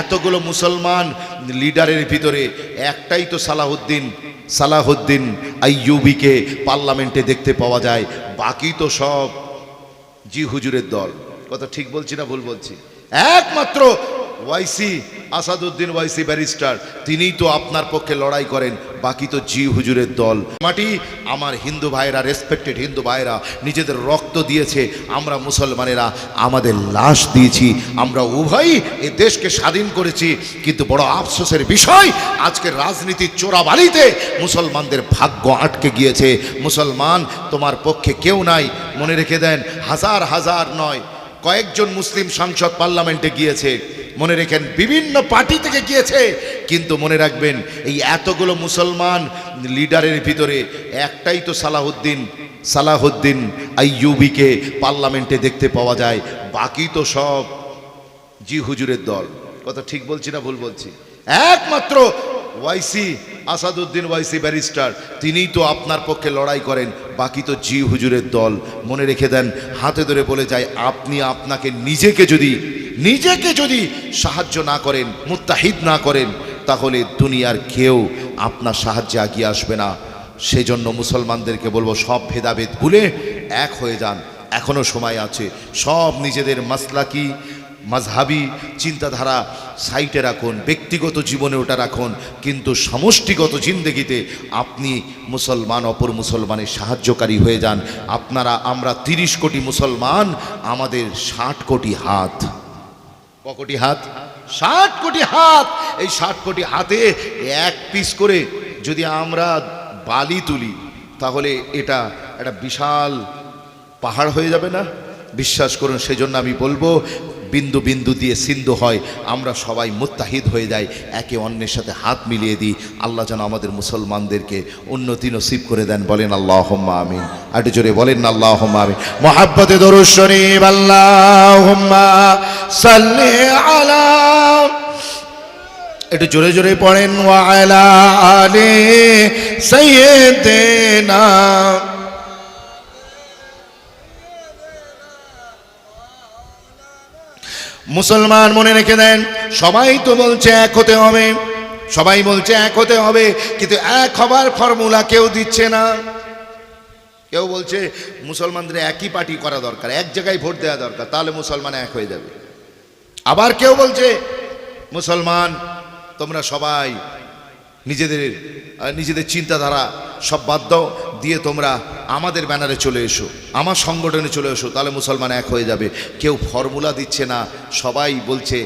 এতগুলো মুসলমান লিডারের ভিতরে একটাই তো সালাহুদ্দিন। সালাহুদ্দিন আইয়ুবিকে পার্লামেন্টে দেখতে পাওয়া যায়। বাকি তো সব জি হুজুরের দল। কথা ঠিক বলছি না ভুল বলছি? একমাত্র ওয়াইসি, আসাদুদ্দিন ওয়াইসি ব্যারিস্টার, তিনিই তো আপনার পক্ষে লড়াই করেন। বাকি তো জি হুজুরের দল। মাটি, আমার হিন্দু ভাইরা রেসপেক্টেড হিন্দু ভাইরা নিজেদের রক্ত দিয়েছে। আমরা মুসলমানেরা আমাদের লাশ দিয়েছি। আমরা উভয়ই এ দেশকে স্বাধীন করেছি। কিন্তু বড় আফসোসের বিষয় আজকের রাজনীতির চোরাবালিতে মুসলমানদের ভাগ্য আটকে গিয়েছে। মুসলমান, তোমার পক্ষে কেউ নাই। মনে রেখে দেন, হাজার হাজার নয়, কয়েকজন মুসলিম সাংসদ পার্লামেন্টে গিয়েছে। মনে রেখেন, বিভিন্ন পার্টি থেকে গিয়েছে। কিন্তু মনে রাখবেন, এই এতগুলো মুসলমান লিডারের ভিতরে একটাই তো সালাহুদ্দিন। সালাহুদ্দিন আইয়ুবিকে পার্লামেন্টে দেখতে পাওয়া যায়, বাকি তো সব জি হুজুরের দল। কথা ঠিক বলছি না ভুল বলছি? একমাত্র ওয়াইসি, আসাদুদ্দিন ওয়াইসি ব্যারিস্টার তিনিই তো আপনার পক্ষে লড়াই করেন, বাকি তো জি হুজুরের দল। মনে রেখে দেন, হাতে ধরে বলে যায়, আপনি আপনাকে নিজেকে যদি নিজেকে যদি সাহায্য না করেন, মুত্তাহিদ না করেন, তাহলে দুনিয়ার কেউ আপনার সাহায্যে এগিয়ে আসবে না। সেজন্য মুসলমানদেরকে বলব, সব ভেদাভেদ ভুলে এক হয়ে যান। এখনও সময় আছে। সব নিজেদের মাসলাকি, মাঝহাবি চিন্তাধারা সাইটে রাখুন, ব্যক্তিগত জীবনে ওটা রাখুন, কিন্তু সমষ্টিগত জিন্দগিতে আপনি মুসলমান, অপর মুসলমানের সাহায্যকারী হয়ে যান। আপনারা, আমরা তিরিশ কোটি মুসলমান, আমাদের ষাট কোটি হাত। কোটি হাত? ষাট কোটি হাত। এই ষাট কোটি হাতে এক পিস করে যদি আমরা বালি তুলি, তাহলে এটা একটা বিশাল পাহাড় হয়ে যাবে না? বিশ্বাস করুন, সেজন্য আমি বলব বিন্দু বিন্দু দিয়ে সিন্ধু হয়, আমরা সবাই মুত্তাহিদ হয়ে যাই, একে অন্যের সাথে হাত মিলিয়ে দিই। আল্লাহ যেন আমাদের মুসলমানদেরকে উন্নতি নসিব করে দেন, বলেন আল্লাহ আমিন। একটু জোরে বলেন আল্লাহ আমিন। মহাব্বতে দরুদ একটু জোরে জোরে পড়েন ওয়ালা আলে সাইয়্যিদিনা মুসলমান মনে রেখে দেন, সবাই তো বলছে এক হতে হবে। সবাই বলছে এক হতে হবে, কিন্তু এক হবার ফর্মুলা কেউ দিচ্ছে না। কেউ বলছে মুসলমানদের একই পার্টি করা দরকার, এক জায়গায় ভোট দেওয়া দরকার, তাহলে মুসলমান এক হয়ে যাবে। আবার কেউ বলছে, মুসলমান, তোমরা সবাই নিজেদের নিজেদের চিন্তাধারা সব বাদ দাও দিয়ে তোমরা আমাদের ব্যানারে চলে এসো, আমার সংগঠনে চলে এসো, তাহলে মুসলমান এক হয়ে যাবে। কেউ ফর্মুলা দিচ্ছে না, সবাই বলছে,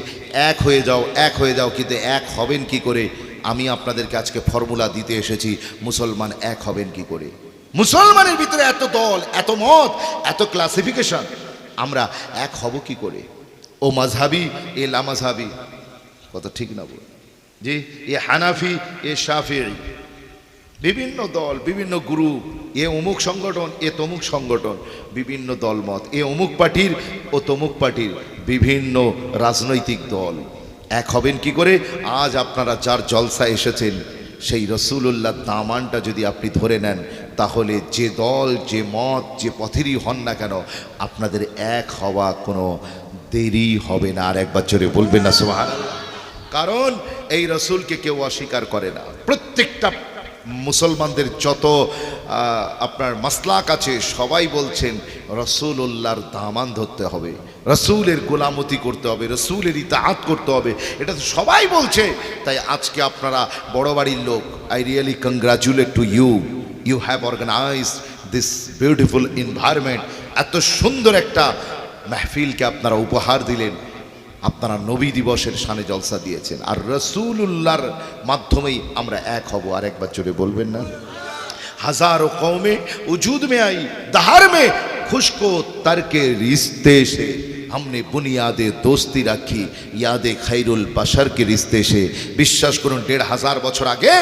এক হয়ে যাও, এক হয়ে যাও, কিন্তু এক হবেন কি করে? আমি আপনাদেরকে আজকে ফর্মুলা দিতে এসেছি, মুসলমান এক হবেন কি করে? মুসলমানের ভিতরে এত দল, এত মত, এত ক্লাসিফিকেশন আমরা এক হব কি করে? ও মাঝহাবি, এ লামাঝহাবি কথা ঠিক না বল। জি, এ হানাফি, এ শাফি বিভিন্ন দল, বিভিন্ন গ্রুপ এ অমুক সংগঠন, এ তমুক সংগঠন, বিভিন্ন দলমত এ অমুক পার্টির, ও তমুক পার্টির বিভিন্ন রাজনৈতিক দল। এক হবেন কি করে? আজ আপনারা যার জলসা এসেছেন, সেই রসুল্লাহ দামানটা যদি আপনি ধরে নেন, তাহলে যে দল, যে মত, যে পথেরই হন না কেন, আপনাদের এক হওয়া কোনো দেরি হবে না। আর একবার জোরে বলবেন না সোহান কারণ এই রসুলকে কেউ অস্বীকার করে না। প্রত্যেকটা মুসলমানদের যত আপনার মাসলাক আছে, সবাই বলছেন রসুল উল্লাহর দামান ধরতে হবে, রসুলের গোলামতি করতে হবে, রসুলের ইতাহাত করতে হবে। এটা তো সবাই বলছে। তাই আজকে আপনারা বড় বাড়ির লোক I really congratulate to you you have organize this beautiful environment এত সুন্দর একটা মেহফিলকে আপনারা উপহার দিলেন। আপনারা নবী দিবসের সানে জলসা দিয়েছেন। আর রসুলুল্লাহর মাধ্যমেই আমরা এক হব আর একবার চলে বলবেন না? হাজারো কৌমে উজুদ মে আই, দাহার মে খুশকো তারকে রিস্তে সে আমনে বুনিয়াদে দোস্তি রাখি, ইয়াদে খাইরুল বাসারকে রিস্তে সে বিশ্বাস করুন, দেড় হাজার বছর আগে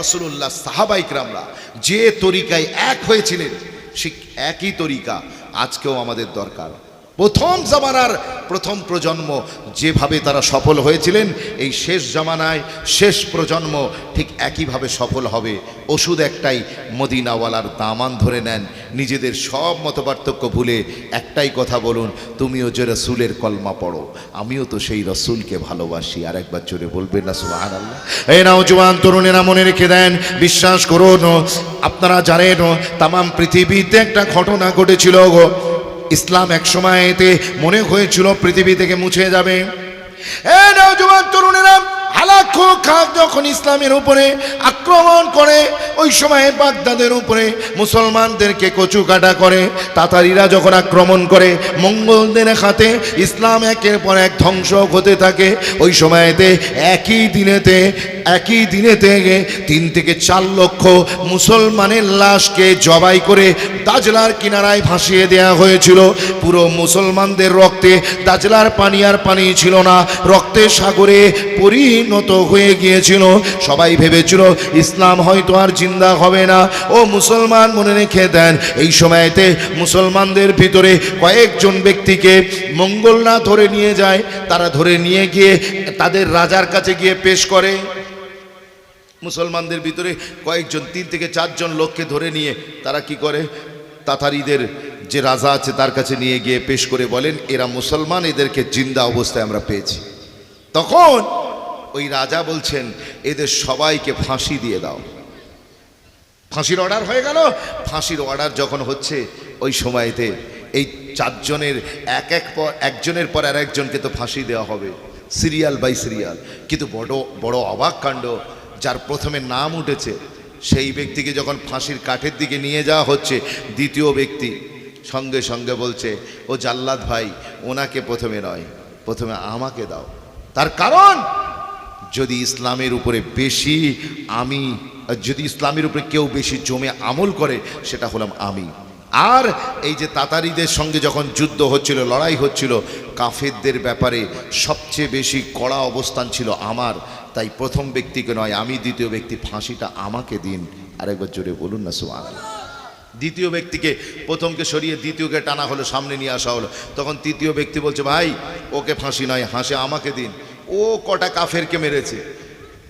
রসুল্লাহ সাহাবাইকরামরা যে তরিকায় এক হয়েছিলেন সে একই তরিকা আজকেও আমাদের দরকার। প্রথম জামানার প্রথম প্রজন্ম যেভাবে তারা সফল হয়েছিলেন, এই শেষ জামানায় শেষ প্রজন্ম ঠিক একইভাবে সফল হবে। ওষুধ একটাই, মদিনাওয়ালার দামান ধরে নেন। নিজেদের সব মতপার্থক্য ভুলে একটাই কথা বলুন, তুমিও যে রসুলের কলমা পড়ো, আমিও তো সেই রসুলকে ভালোবাসি। আর একবার জোরে বলবেন না সুবাহান আল্লাহ এই নাও জোয়ান তরুণেরা মনে রেখে দেন, বিশ্বাস করুন, আপনারা জানেন তাম পৃথিবীতে একটা ঘটনা ঘটেছিল গো। ইসলাম এক সময় এতে মনে হয়েছিল পৃথিবী থেকে মুছে যাবে। এ নওজোয়ান তরুণেরা হালাক্ষ খাক যখন ইসলামের উপরে আক্রমণ করে, ওই সময় বাগদাদের উপরে মুসলমানদেরকে কচু কাটা করে, তাতারিরা যখন আক্রমণ করে, মঙ্গলদের হাতে ইসলাম একের পর এক ধ্বংস হতে থাকে, ওই সময়তে একই দিনেতে একই দিনেতে তিন থেকে চার লক্ষ মুসলমানের লাশকে জবাই করে দাজলার কিনারায় ভাসিয়ে দেয়া হয়েছিল। পুরো মুসলমানদের রক্তে দাজলার পানি আর পানি ছিল না, রক্তের সাগরে পরিণত হয়ে গিয়েছিল। সবাই ভেবেছিল, ইসলাম হয়তো আর জিন্দা হবে না। ও মুসলমান মনে রেখে দেন, এই সময়তে মুসলমানদের ভিতরে কয়েকজন ব্যক্তিকে মঙ্গলরা ধরে নিয়ে যায়। তারা ধরে নিয়ে গিয়ে তাদের রাজার কাছে গিয়ে পেশ করে। মুসলমানদের ভিতরে কয়েকজন, তিন থেকে চারজন লোককে ধরে নিয়ে তারা কি করে? তাতারিদের যে রাজা আছে তার কাছে নিয়ে গিয়ে পেশ করে বলেন, এরা মুসলমান, এদেরকে জিন্দা অবস্থায় আমরা পেয়েছি। তখন ওই রাজা বলছেন, এদের সবাইকে ফাঁসি দিয়ে দাও। ফাঁসির অর্ডার হয়ে গেল। ফাঁসির অর্ডার যখন হচ্ছে, ওই সময়তে এই চারজনের এক এক পর, একজনের পর আর একজনকে তো ফাঁসি দেওয়া হবে, সিরিয়াল বাই সিরিয়াল। কিন্তু বড় বড় অবাক কাণ্ড, যার প্রথমে নাম উঠেছে, সেই ব্যক্তিকে যখন ফাঁসির কাঠের দিকে নিয়ে যাওয়া হচ্ছে, দ্বিতীয় ব্যক্তি সঙ্গে সঙ্গে বলছে, ও জাল্লাদ ভাই, ওনাকে প্রথমে নয়, প্রথমে আমাকে দাও। তার কারণ যদি ইসলামের উপরে বেশি আমি, যদি ইসলামের উপরে কেউ বেশি জমে আমল করে, সেটা হলাম আমি। আর এই যে তাতারিদের সঙ্গে যখন যুদ্ধ হচ্ছিল, লড়াই হচ্ছিল, কাফেরদের ব্যাপারে সবচেয়ে বেশি কড়া অবস্থান ছিল আমার। তাই প্রথম ব্যক্তিকে নয়, আমি দ্বিতীয় ব্যক্তি, ফাঁসিটা আমাকে দিন। আরেকবার জোরে বলুন না সুমান দ্বিতীয় ব্যক্তিকে প্রথমকে সরিয়ে দ্বিতীয়কে টানা হলো, সামনে নিয়ে আসা হলো। তখন তৃতীয় ব্যক্তি বলছে, ভাই, ওকে ফাঁসি নয়, হাসে আমাকে দিন। ও কটা কাফেরকে মেরেছে।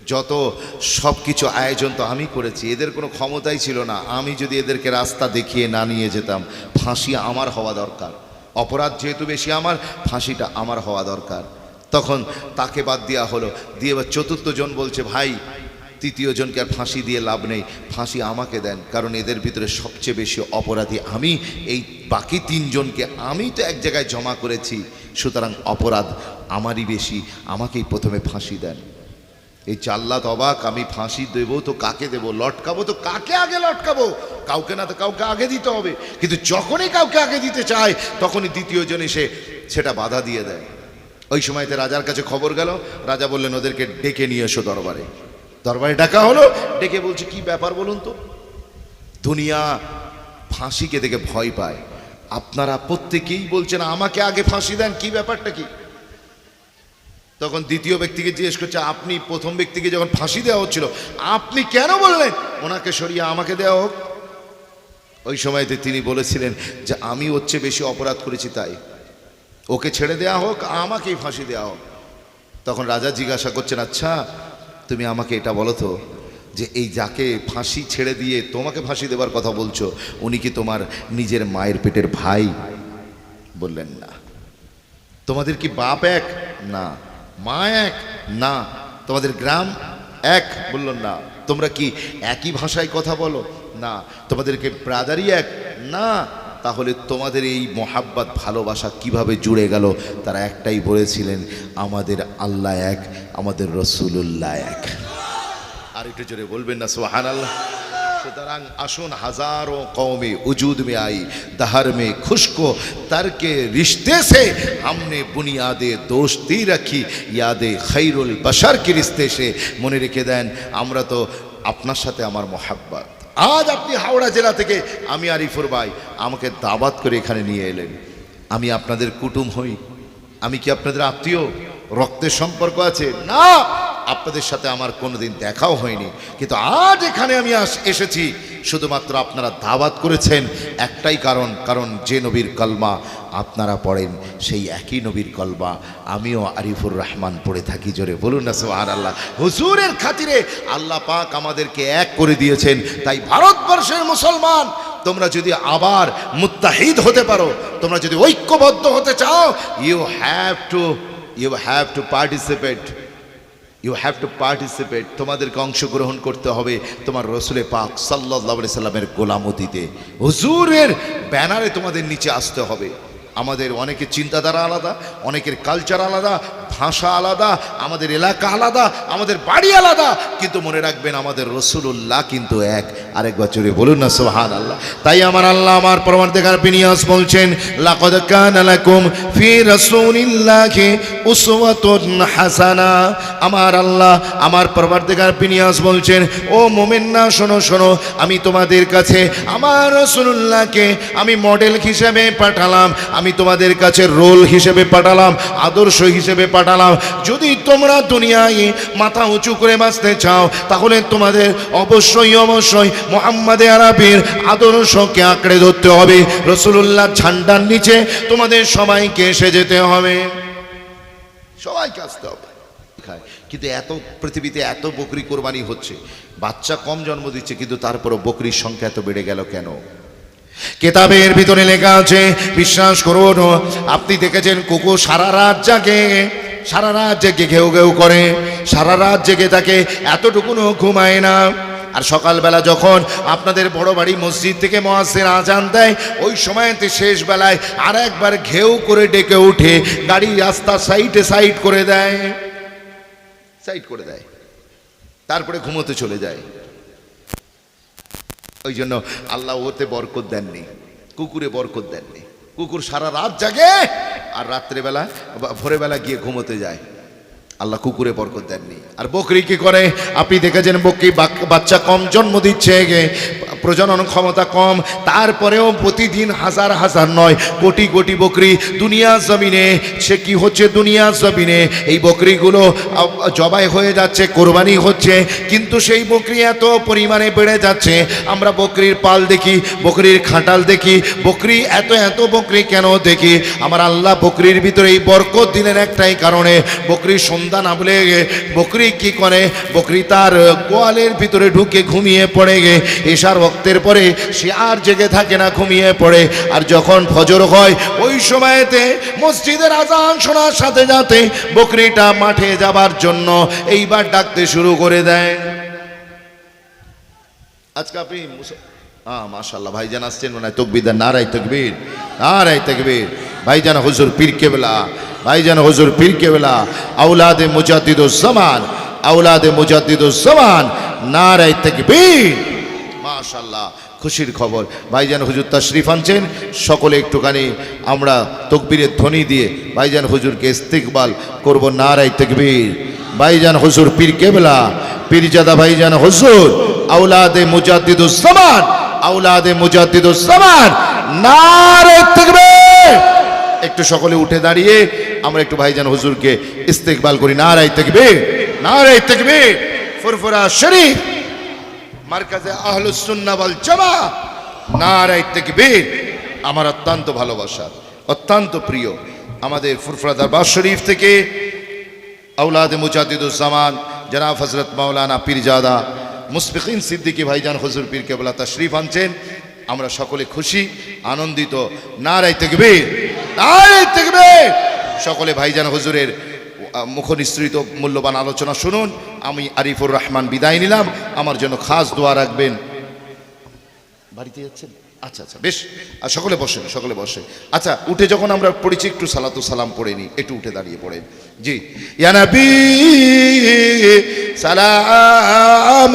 যত সব কিছু আয়োজন তো আমি করেছি, এদের কোনো ক্ষমতাই ছিল না। আমি যদি এদেরকে রাস্তা দেখিয়ে না নিয়ে যেতাম, ফাঁসি আমার হওয়া দরকার। অপরাধ যেহেতু বেশি আমার, ফাঁসিটা আমার হওয়া দরকার। তখন তাকে বাদ দেওয়া হলো। দিয়ে এবার চতুর্থ জন বলছে, ভাই, তৃতীয় জনকে আর ফাঁসি দিয়ে লাভ নেই। ফাঁসি আমাকে দেন, কারণ এদের ভিতরে সবচেয়ে বেশি অপরাধী আমি। এই বাকি তিনজনকে আমি তো এক জায়গায় জমা করেছি। সুতরাং অপরাধ আমারই বেশি, আমাকেই প্রথমে ফাঁসি দেন। এই জাল্লাত অবাক, আমি ফাঁসি দেব তো কাকে দেব? লটকাবো তো কাকে আগে লটকাবো? কাউকে না তো কাউকে আগে দিতে হবে। কিন্তু যখনই কাউকে আগে দিতে চায়, তখনই দ্বিতীয় জন এসে সেটা বাধা দিয়ে দেয়। ওই সময়তে রাজার কাছে খবর গেল, রাজা বললেন, ওদেরকে ডেকে নিয়ে এসো দরবারে। দরবারে ডাকা হলো, ডেকে বলছে, কি ব্যাপার বলুন তো? দুনিয়া ফাঁসিকে দেখে ভয় পায়। আপনারা প্রত্যেকেই বলছেন, আমাকে আগে ফাঁসি দেন, কি ব্যাপারটা কি? তখন দ্বিতীয় ব্যক্তিকে জিজ্ঞেস করছে, আপনি প্রথম ব্যক্তিকে যখন ফাঁসি দেওয়া হচ্ছিল, আপনি কেন বললেন? ওনাকে সরিয়ে আমাকে দেওয়া হোক। ওই সময়তে তিনি বলেছিলেন যে, আমি হচ্ছে বেশি অপরাধ করেছি তাই। ওকে ছেড়ে দেওয়া হোক, আমাকেই ফাঁসি দেওয়া হোক। তখন রাজা জিজ্ঞাসা করছেন আচ্ছা তুমি আমাকে এটা বলো তো যে এই যাকে ফাঁসি ছেড়ে দিয়ে তোমাকে ফাঁসি দেবার কথা বলছো, উনি কি তোমার নিজের মায়ের পেটের ভাই? বললেন, না। তোমাদের কি বাপ এক? না। মা এক? না। তোমাদের গ্রাম এক? বলল না। তোমরা কি একই ভাষায় কথা বলো? না। তোমাদেরকে ব্রাদারি এক? না। তাহলে তোমাদের এই মহাব্বাত, ভালোবাসা কীভাবে জুড়ে গেল? তারা একটাই বলেছিলেন, আমাদের আল্লাহ এক, আমাদের রসুল্লাহ এক। একটু জোরে বলবেন না সোহান আল্লাহ সুতরাং আসুন হাজারো কৌমে উজুদ মে আই, দাহার মে খুশকো, তারকে রিশতে সে हमने বুনিয়াদে দোস্তি রাখি, ইয়াদে খৈরুল बशर কি রিশতে সে। মনে রেখে দেন, আমরা তো আপনার সাথে আমার মোহাব্বত। আজ আপনি হাওড়া জেলা থেকে আমি আরিফুর ভাই, আমাকে দাবাত করে এখানে নিয়ে এলেন। আমি আপনাদের কুটুম হই। আমি কি আপনাদের আত্মীয়? রক্তের সম্পর্ক আছে? না! আপনাদের সাথে আমার কোনোদিন দেখাও হয়নি। কিন্তু আজ এখানে আমি আস- এসেছি। শুধুমাত্র আপনারা দাওয়াত করেছেন একটাই কারণ কারণ যে নবীর কলমা আপনারা পড়েন, সেই একই নবীর কলমা আমিও আরিফুর রহমান পড়ে থাকি জোরে। বলুন না সোহান আল্লাহ হুজুরের খাতিরে আল্লাহ পাক আমাদেরকে এক করে দিয়েছেন। তাই ভারতবর্ষের মুসলমান, তোমরা যদি আবার মুত্তাহিদ হতে পারো, তোমরা যদি ঐক্যবদ্ধ হতে চাও you have to you have to participate you have to participate তোমাদেরকে অংশগ্রহণ করতে হবে তোমার রসুলে পাক সাল্লাহ সাল্লামের গোলামতিতে। হুজুরের ব্যানারে তোমাদের নিচে আসতে হবে। আমাদের অনেকের চিন্তাধারা আলাদা, অনেকের কালচার আলাদা, ভাষা আলাদা, আমাদের এলাকা আলাদা, আমাদের বাড়ি আলাদা। কিন্তু মনে রাখবেন আমাদের রসুল্লাহ কিন্তু এক। আরেকবার চলে বলুন না সোহান আল্লাহ তাই আমার আল্লাহ আমার প্রমাণ দেখার বিনিয়াস বলছেন হাসানা। আমার আল্লাহ আমার পরবর্তীকার বিনিয়াস বলছেন, ও মোমেন্না শোনো শোনো, আমি তোমাদের কাছে আমার রসুল্লাহকে আমি মডেল হিসেবে পাঠালাম। আমি তোমাদের কাছে রোল হিসেবে পাঠালাম, আদর্শ হিসেবে পাঠালাম। যদি তোমরা দুনিয়ায় মাথা উঁচু করে বাঁচতে চাও, তাহলে তোমাদের অবশ্যই অবশ্যই মোহাম্মদে আরবির আদর্শকে আঁকড়ে ধরতে হবে। রসুল্লাহ ঝান্ডার নিচে তোমাদের সবাইকে এসে যেতে হবে। সবাইকে আসতে হবে। কিন্তু এত পৃথিবীতে এত বকরি কোরবানি হচ্ছে, বাচ্চা কম জন্ম দিচ্ছে, কিন্তু তারপরও বকরির সংখ্যা এত বেড়ে গেল কেন? কেতাবের ভিতরে লেখা আছে, বিশ্বাস করুন, আপনি দেখেছেন কুকুর সারা রাত জাগে, সারা রাত জেগে ঘেউ ঘেউ করে, সারা রাত জেগে থাকে এতটুকুনো ঘুমায় না। আর সকালবেলা যখন আপনাদের বড় বাড়ি মসজিদ থেকে মহাসের আজান দেয়, ওই সময়তে শেষ বেলায় আর একবার ঘেউ করে ডেকে উঠে গাড়ি রাস্তা সাইডে সাইড করে দেয়। সাইড করে দেয়। তারপরে ঘুমোতে চলে যায়। ওই জন্য আল্লাহ ওতে বরকত দেননি, কুকুরে বরকত দেননি। কুকুর সারা রাত জাগে আর রাত্রেবেলা ভোরবেলা গিয়ে ঘুমোতে যায়। আল্লাহ কুকুরে বরকত দেননি। আর বকরি কি করে? আপনি দেখেছেন বকরি বাক- বাচ্চা কম জন্ম দিচ্ছে প্রজনন ক্ষমতা কম, তারপরেও প্রতিদিন হাজার হাজার নয়, কোটি কোটি বকরি দুনিয়া জমিনে, সে কি হচ্ছে দুনিয়া জমিনে? এই বকরিগুলো জবাই হয়ে যাচ্ছে, কোরবানি হচ্ছে, কিন্তু সেই বকরি এত পরিমাণে বেড়ে যাচ্ছে। আমরা বকরির পাল দেখি, বকরির খাঁটাল দেখি, বকরি এত এত বকরি কেন দেখি? আমার আল্লাহ বকরির ভিতরে এই বরকত দিলেন একটাই কারণে বকরির সন্ধ্যা না বলে বকরি কি করে? বকরি তার গোয়ালের ভিতরে ঢুকে ঘুমিয়ে পড়ে গে। এশার রক্তের পরে সে আর জেগে থাকে না, ঘুমিয়ে পড়ে। আর যখন ফজর হয়, ওই সময়তে মসজিদের আজান শোনার সাথে সাথে বকরিটা মাঠে যাবার জন্য এইবার ডাকতে শুরু করে দেয়। আজকে আপনি হ্যাঁ মাশাল্লাহ ভাইজান আসছেন হয় তকবিদার নারাই তকবীর নারাই তকবীর। ভাইজান হুজুর পীর কেবলা, ভাইজান হজুর পীর কেবলা আউলাদে মুজাদ্দিদুজ্জামান আউলাদে মুজাদ্দিদুজ্জামান নারাই তকবীর। মাশাল্লাহ খুশির খবর। ভাইজান হুজুর তশরিফ আনছেন, সকলে একটুখানি আমরা তকবীরের ধ্বনি দিয়ে ভাইজান হুজুরকে ইস্তিকবাল করব নারাই তকবীর। ভাইজান হুজুর পীর কেবলা, পীরজাদা ভাইজান হুজুর আউলাদে মুজাদ্দিদুজ্জামান আউলাদে মুজাদ্দিদুজ্জামান নারে তাকবীর। একটু সকলে উঠে দাঁড়িয়ে আমরা একটু ভাইজান হুজুরকে ইস্তেকবাল করি। নারাই তাকবীর নারাই তাকবীর। ফুরফুরা শরীফ, মার্কাজে আহলুস সুন্নাহ ওয়াল জামা। নারাই তাকবীর, আমার অত্যন্ত ভালোবাসা, অত্যন্ত প্রিয়। আমাদের ফুরফুরা দরবার শরীফ থেকে আউলাদ মুজাদ্দিদুজ্জামান জনাব হজরত মাওলানা পীরজাদা মুসফিকিন সিদ্দিকী ভাইজান হুজুর পীর কেবলা তশরিফ আনছেন। আমরা সকলে খুশি, আনন্দিত। নারাই তেকবীর। নারাই তেকবীর সকলে ভাইজান হুজুরের আহ, মুখ নিঃসৃত মূল্যবান আলোচনা শুনুন। আমি আরিফুর রহমান বিদায় নিলাম। আমার জন্য খাস দোয়া রাখবেন। বাড়িতে যাচ্ছেন? আচ্ছা আচ্ছা বেশ। আর সকলে বসেন সকলে বসে আচ্ছা উঠে যখন আমরা পড়েছি একটু সালাতু সালাম পড়ে নিই একটু উঠে দাঁড়িয়ে পড়েন। জি। ইয়া নবী সালাম।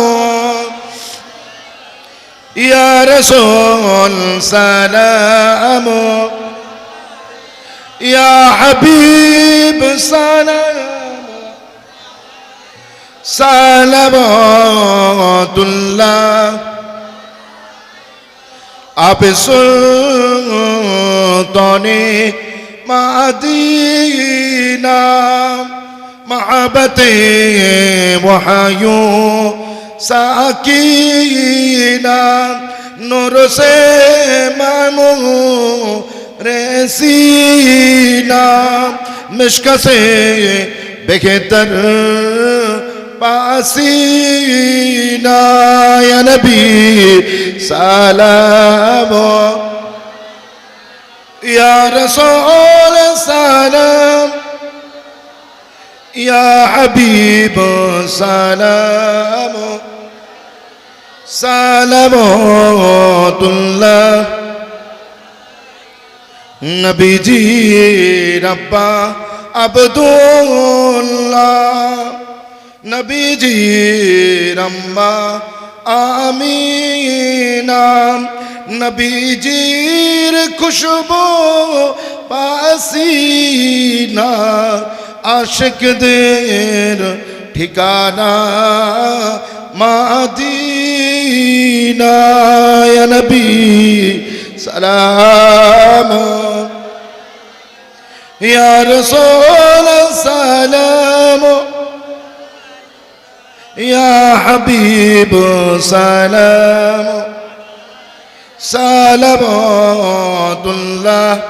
ইয়া রাসূল সালাম। يا حبيب سلام. سلامات الله. أبسلطني معدينا محبتي وحيو ساكينا. نور سے مامو ریسینا مشک سے بہتر پاسینا یا نبی سلام یا رسول سلام یا حبیب سلام سلام اللہ নবীজি রব্বা আবদুল্লাহ। নবীজি রম্মা আমিনা নবীজির খুশবু পাসিনা আশকদের ঠিকানা মাদিনা নবী সালাম يا رسول السلام. يا حبيب سلام الله.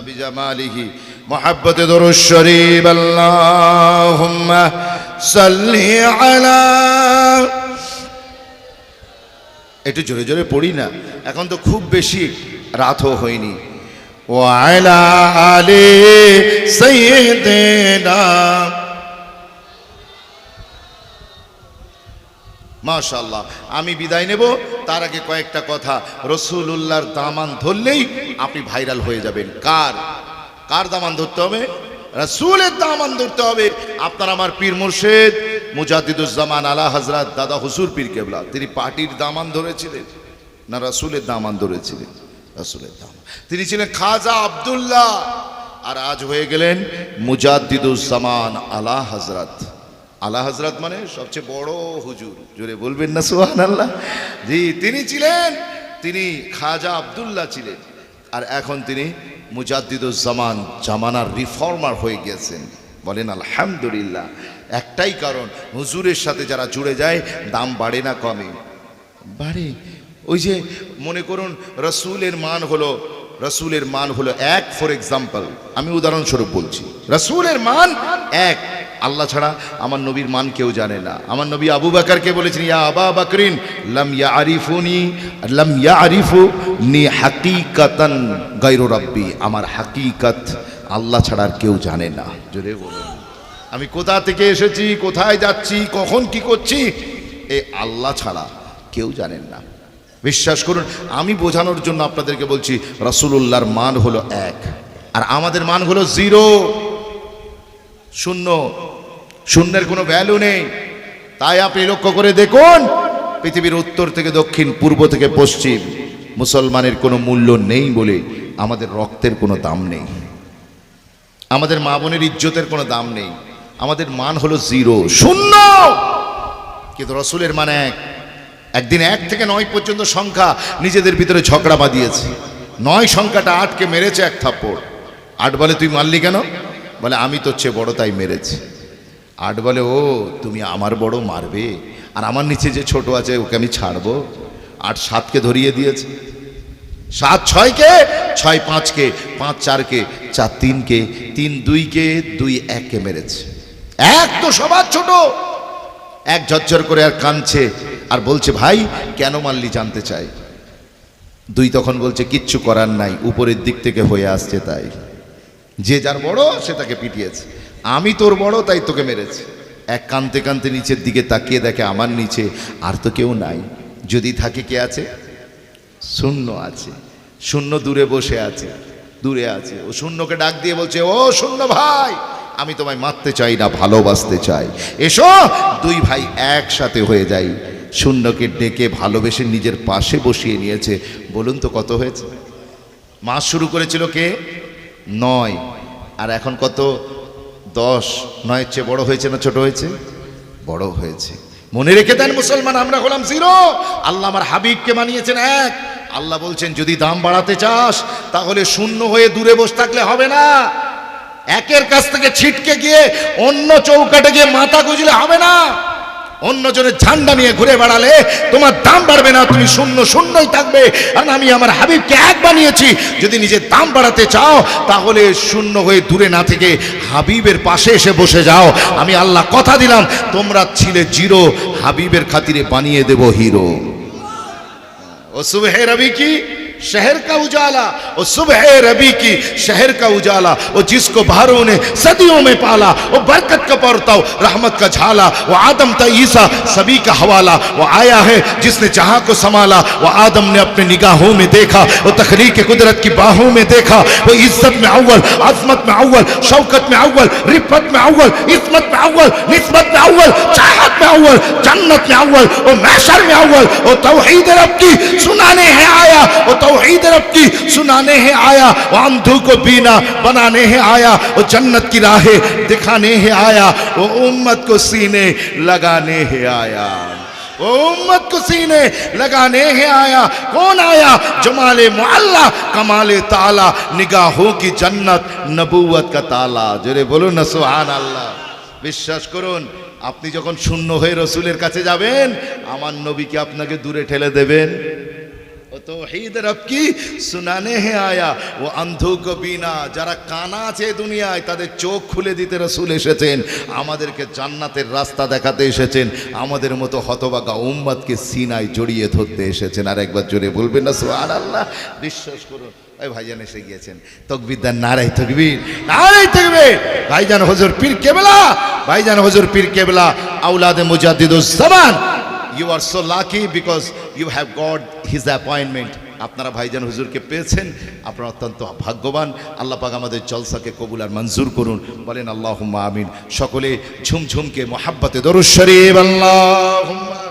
بجماله. محبة در الشريف اللهم. সাল্লি আলা। একটু জোরে জোরে পড়ি না, এখন তো খুব বেশি রাতও হয়নি। ওয়ালা আলে সৈয়দেনা মাশাল্লাহ আমি বিদায় নেব, তার আগে কয়েকটা কথা। রসুল্লাহর দামান ধরলেই আপনি ভাইরাল হয়ে যাবেন। কার? কার দামান ধরতে হবে? রসুলের দামান ধরতে হবে। আপনার আমার পীর মুর্শেদ মুজাদ্দিদুজ্জামান আলা হজরত দাদা হুসুর পীর কেবলা, তিনি পার্টির দামান ধরেছিলেন। না, রসুলের দামান ধরেছিলেন। রসুলের দামান। তিনি ছিলেন খাজা আব্দুল্লাহ। আর আজ হয়ে গেলেন মুজাদ্দিদুজ্জামান আলা হজরত আলা হজরত মানে সবচেয়ে বড় হুজুর। জোরে বলবেন না সোহান আল্লাহ জি, তিনি ছিলেন, তিনি খাজা আব্দুল্লাহ ছিলেন। আর এখন তিনি মুজাদ্দিদুজ্জামান জামানার রিফর্মার হয়ে গেছেন। বলেন, আলহামদুলিল্লাহ। একটাই কারণ, হুজুরের সাথে যারা জুড়ে যায়, দাম বাড়ে না কমে। বাড়ে? ওই যে মনে করুন, রসুলের মান হলো, রসুলের মান হলো এক, ফর এক্সাম্পল। আমি উদাহরণস্বরূপ বলছি, রসুলের মান এক আল্লাহ ছাড়া আমার নবীর মান কেউ জানে না। আমার নবী আবু বাকারকে বলেছেন, ইয়া আবা বাকরিন, লাম ইয়া আরিফুনি লাম ইয়া আরিফু নি হাকিকাতান গায়রু রাব্বি। আমার হাকিকাত আল্লাহ ছাড়া আর কেউ জানে না। জোরে বলুন। আমি কোথা থেকে এসেছি, কোথায় যাচ্ছি, কখন কি করছি, এ আল্লাহ ছাড়া কেউ জানেন না। বিশ্বাস করুন, আমি বোঝানোর জন্য আপনাদেরকে বলছি, রসুলুল্লাহর মান হলো এক, আর আমাদের মান হলো জিরো। শূন্য। শূন্যের কোনো ভ্যালু নেই। তাই আপনি লক্ষ্য করে দেখুন, পৃথিবীর উত্তর থেকে দক্ষিণ, পূর্ব থেকে পশ্চিম, মুসলমানের কোনো মূল্য নেই বলে আমাদের রক্তের কোনো দাম নেই। আমাদের মা বোনের ইজ্জতের কোনো দাম নেই। আমাদের মান হলো জিরো, শূন্য। কিন্তু রসুলের মান এক। একদিন এক থেকে নয় পর্যন্ত সংখ্যা নিজেদের ভিতরে ঝগড়া বাঁধিয়েছে। নয় সংখ্যাটা আটকে মেরেছে এক থাপ্পড়। আট বলে তুই মারলি কেন? বলে, আমি তোর চেয়ে বড় তাই মেরেছি। আট বলে, ও, তুমি আমার বড় মারবে, আর আমার নিচে যে ছোট আছে ওকে আমি ছাড়বো। আট সাতকে ধরিয়ে দিয়েছে। সাত ছয়কে, ছয় পাঁচকে, পাঁচ চারকে, চার তিনকে, তিন দুইকে, দুই এককে মেরেছে। এক তো সবার ছোট। এক ঝরঝর করে আর কাঁদছে, আর বলছে, ভাই, কেন মারলি জানতে চাই? দুই তখন বলছে, কিচ্ছু করার নাই, উপরের দিক থেকে হয়ে আসছে তাই। যে যার বড়, সে তাকে পিটিয়েছে। আমি তোর বড়, তাই তোকে মেরেছে। এক কানতে কানতে নিচের দিকে তাকিয়ে দেখে আমার নিচে আর তো কেউ নাই। যদি থাকে কে আছে? শূন্য আছে। শূন্য দূরে বসে আছে। দূরে আছে। ও শূন্যকে ডাক দিয়ে বলছে, ও শূন্য ভাই, আমি তোমায় মারতে চাই না, ভালোবাসতে চাই। এসো, দুই ভাই একসাথে হয়ে যাই। শূন্যকে ডেকে ভালোবেসে নিজের পাশে বসিয়ে নিয়েছে। বলুন তো কত হয়েছে? মাস শুরু করেছিল কে? নয়। আর এখন কত? দশ। নয়ের চেয়ে বড় হয়েছে না ছোট হয়েছে? বড় হয়েছে। মনে রেখে দেন মুসলমান, আমরা হলাম জিরো। আল্লাহ আমার হাবিবকে মানিয়েছেন এক। আল্লাহ বলছেন, যদি দাম বাড়াতে চাস, তাহলে শূন্য হয়ে দূরে বসে থাকলে হবে না। একের কাছ থেকে ছিটকে গিয়ে অন্য চৌকাটে গিয়ে মাথা গুজলে হবে না। অন্যজনের ঝান্ডা নিয়ে ঘুরে বেড়ালে তোমার দাম বাড়বে না, তুমি শূন্য শূন্যই থাকবে। কারণ আমি আমার হাবিবকে এক বানিয়েছি, যদি নিজের দাম বাড়াতে চাও, তাহলে শূন্য হয়ে দূরে না থেকে হাবিবের পাশে এসে বসে যাও। আমি আল্লাহ কথা দিলাম, তোমরা ছিলে জিরো, হাবিবের খাতিরে বানিয়ে দেব হিরো। ও হে রবি কি? शहर का उजाला वो सुबह रबी की शहर का उजाला वो जिसको बहारों ने सदियों में पाला वो बरकत का परताव रहमत का झाला वो आदम था ईसा सभी का हवाला, वो आया है जिसने जहाँ को संभाला, वो आदम ने अपने निगाहों में देखा वो तखलीक कुदरत की बाहों में देखा, वो इज़्ज़त में अव्वल, अजमत में अव्वल, शौकत में अव्वल रिफत में अव्वल इस्मत में अव्वल, निस्बत में अव्वल, चाहत में अव्वल, जन्नत में अव्वल वो मैशर में अव्वल वो तौहीद रब की सुनाने है आया वो तौहीद रब की सुनाने है आया वो अंधू को बीना बनाने है आया वो जन्नत की राहें दिखाने है आया वो उम्मत को सीने लगाने है आया वो उम्मत को सीने लगाने है आया कौन आया जमाले मुअल्ला कमाले ताला निगाहों की जन्नत नबूवत का ताला জোরে বলুন না সুবহান আল্লাহ বিশ্বাস করুন আপনি যখন শূন্য হয়ে রসুলের কাছে যাবেন আমার নবীকে আপনাকে দূরে ঠেলে দেবেন ও তৌহিদ রব কি? সুনানে হে আয়া। ও অন্ধু বিনা যারা কানা আছে দুনিয়ায়, তাদের চোখ খুলে দিতে রসুল এসেছেন। আমাদেরকে জান্নাতের রাস্তা দেখাতে এসেছেন। আমাদের মতো হতবাগা উম্মাদকে সিনায় জড়িয়ে ধরতে এসেছেন। আর একবার জোরে বলবেন না সুহান আল্লাহ বিশ্বাস করুন। ওই ভাইজান এসে গিয়েছেন। তকবিদ্যার নারাই তকবির নারাই থাকবে ভাইজান হজুর পীর কেবলা, ভাইজান হজুর পীর কেবলা আউলাদে Mujaddiduzzaman you are so lucky because you have got his appointment আপনারা ভাইজান হুজুরকে পেয়েছেন। আপনারা অত্যন্ত ভাগ্যবান। আল্লাহ পাক আমাদের জলসাকে কবুল আর মঞ্জুর করুন। বলেন আল্লাহ আমিন। সকলে ঝুমঝুমকে মোহাব্বতে দরুশ্বরী আল্লাহ